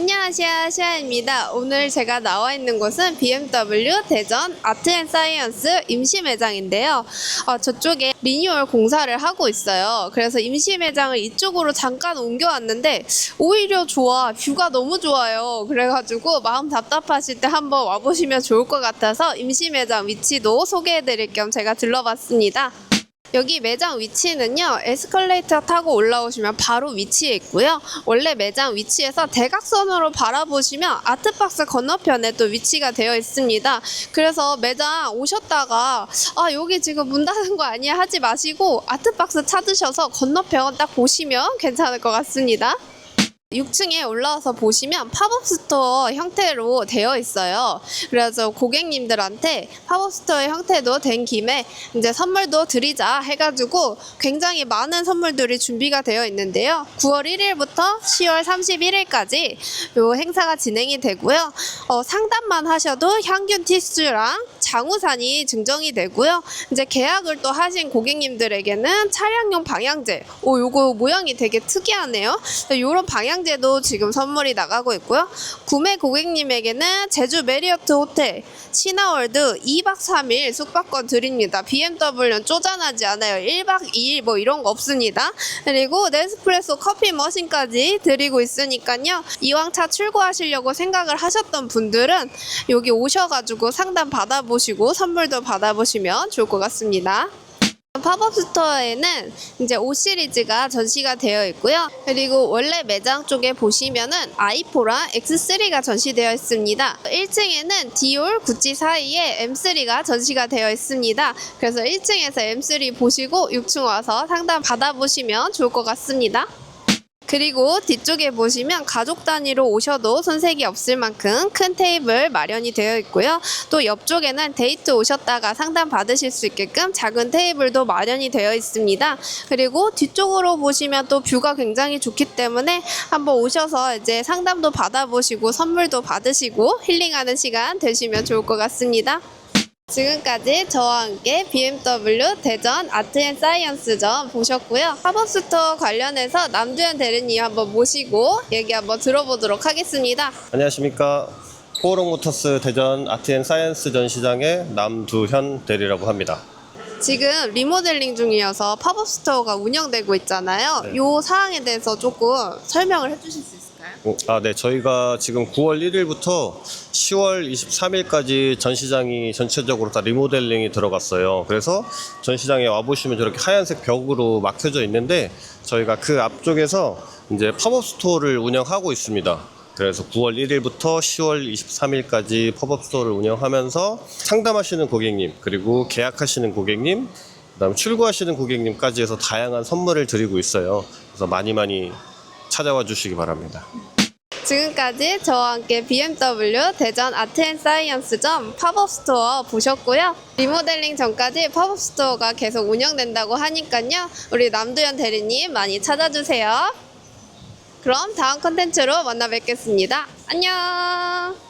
안녕하세요, 시아입니다. 오늘 제가 나와 있는 곳은 BMW 대전 아트앤사이언스 임시 매장인데요. 어, 저쪽에 리뉴얼 공사를 하고 있어요. 그래서 임시 매장을 이쪽으로 잠깐 옮겨왔는데 오히려 좋아. 뷰가 너무 좋아요. 그래가지고 마음 답답하실 때 한번 와보시면 좋을 것 같아서 임시 매장 위치도 소개해드릴 겸 제가 들러봤습니다. 여기 매장 위치는요, 에스컬레이터 타고 올라오시면 바로 위치에 있고요. 원래 매장 위치에서 대각선으로 바라보시면 아트박스 건너편에 또 위치가 되어 있습니다. 그래서 매장 오셨다가, 아, 여기 지금 문 닫은 거 아니야? 하지 마시고 아트박스 찾으셔서 건너편 딱 보시면 괜찮을 것 같습니다. 6층에 올라와서 보시면 팝업 스토어 형태로 되어 있어요. 그래서 고객님들한테 팝업 스토어 형태도 된 김에 이제 선물도 드리자 해가지고 굉장히 많은 선물들이 준비가 되어 있는데요. 9월 1일부터 10월 31일까지 요 행사가 진행이 되고요. 어, 상담만 하셔도 향균 티슈랑 장우산이 증정이 되고요. 이제 계약을 또 하신 고객님들에게는 차량용 방향제. 오, 요거 모양이 되게 특이하네요. 요런 방향제도 지금 선물이 나가고 있고요. 구매 고객님에게는 제주 메리어트 호텔, 신화월드 2박 3일 숙박권 드립니다. BMW는 쪼잔하지 않아요. 1박 2일 뭐 이런 거 없습니다. 그리고 네스프레소 커피 머신까지 드리고 있으니까요. 이왕 차 출고하시려고 생각을 하셨던 분들은 여기 오셔가지고 상담 받아보시 고 선물도 받아보시면 좋을 것 같습니다. 팝업 스토어에는 이제 5 시리즈가 전시가 되어 있고요. 그리고 원래 매장 쪽에 보시면은 i4랑 X3가 전시되어 있습니다. 1층에는 디올, 구찌 사이에 M3가 전시가 되어 있습니다. 그래서 1층에서 M3 보시고 6층 와서 상담 받아보시면 좋을 것 같습니다. 그리고 뒤쪽에 보시면 가족 단위로 오셔도 손색이 없을 만큼 큰 테이블 마련이 되어 있고요. 또 옆쪽에는 데이트 오셨다가 상담 받으실 수 있게끔 작은 테이블도 마련이 되어 있습니다. 그리고 뒤쪽으로 보시면 또 뷰가 굉장히 좋기 때문에 한번 오셔서 이제 상담도 받아보시고 선물도 받으시고 힐링하는 시간 되시면 좋을 것 같습니다. 지금까지 저와 함께 BMW 대전 아트앤사이언스점 보셨고요. 팝업스토어 관련해서 남두현 대리님 한번 모시고 얘기 한번 들어보도록 하겠습니다. 안녕하십니까. 포어롱모터스 대전 아트앤사이언스 전시장의 남두현 대리라고 합니다. 지금 리모델링 중이어서 팝업 스토어가 운영되고 있잖아요. 네. 이 사항에 대해서 조금 설명을 해주실 수 있을까요? 어, 아, 네. 저희가 지금 9월 1일부터 10월 23일까지 전시장이 전체적으로 다 리모델링이 들어갔어요. 그래서 전시장에 와보시면 저렇게 하얀색 벽으로 막혀져 있는데 저희가 그 앞쪽에서 이제 팝업 스토어를 운영하고 있습니다. 그래서 9월 1일부터 10월 23일까지 팝업 스토어를 운영하면서 상담하시는 고객님, 그리고 계약하시는 고객님, 그다음 출고하시는 고객님까지 해서 다양한 선물을 드리고 있어요. 그래서 많이 많이 찾아와 주시기 바랍니다. 지금까지 저와 함께 BMW 대전 아트앤사이언스점 팝업 스토어 보셨고요. 리모델링 전까지 팝업 스토어가 계속 운영된다고 하니까요. 우리 남두현 대리님 많이 찾아주세요. 그럼 다음 컨텐츠로 만나 뵙겠습니다. 안녕!